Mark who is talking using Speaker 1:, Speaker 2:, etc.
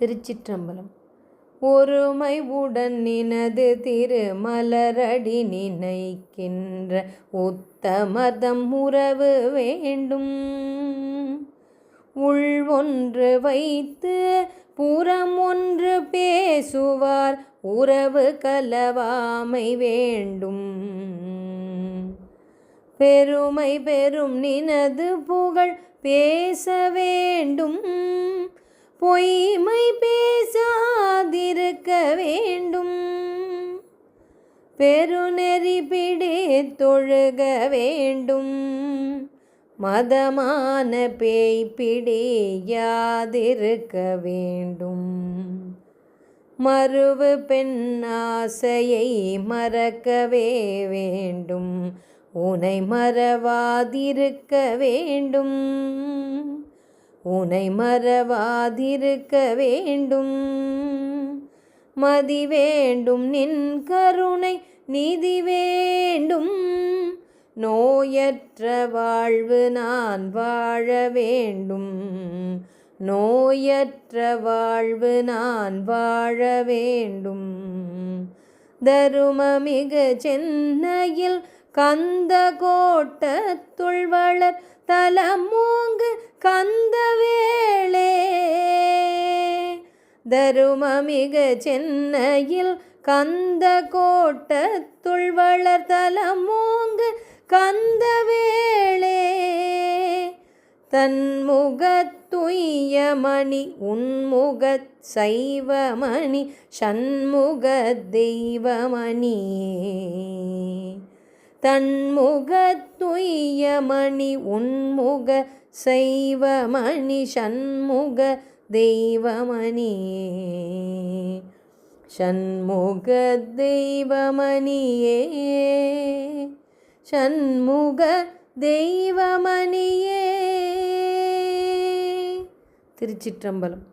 Speaker 1: திருச்சிற்றம்பலம். ஒருமை உடன் நினது திருமலரடி நினைக்கின்ற உத்தமதம் உறவு வேண்டும். உள் ஒன்று வைத்து புறம் ஒன்று பேசுவார் உறவு கலவாமை வேண்டும். பெருமை பெரும் நினது புகழ் பேச வேண்டும். பொய்மை பேசாதிருக்க வேண்டும். பெருநெறி பிடி தொழுக வேண்டும். மதமான பேய் பிடியாதிருக்க வேண்டும். மறுவு பெண்ணாசையை மறக்கவே வேண்டும். உனை மறவாதிருக்க வேண்டும். உனை மறவாதிருக்க வேண்டும். மதி வேண்டும் நின் கருணை நிதி வேண்டும். நோயற்ற வாழ்வு நான் வாழ வேண்டும். நோயற்ற வாழ்வு நான் வாழ வேண்டும். தருமமிகு சென்னையில் கந்த கோட்டத்துள் வளர் தலமூங்கு கந்த வேளே தருமமிகு சென்னையில் கந்த கோட்டத்துள் வளர் தலமூங்கு கந்த வேளே தன்முகத்துய்யமணி உன்முகத் சைவமணி சண்முக தெய்வமணியே. தன்முகத்துய்யமணி உன்முக சைவமணி சண்முக தெய்வமணி. சண்முக தெய்வமணியே சண்முக தெய்வமணியே. திருச்சிற்றம்பலம்.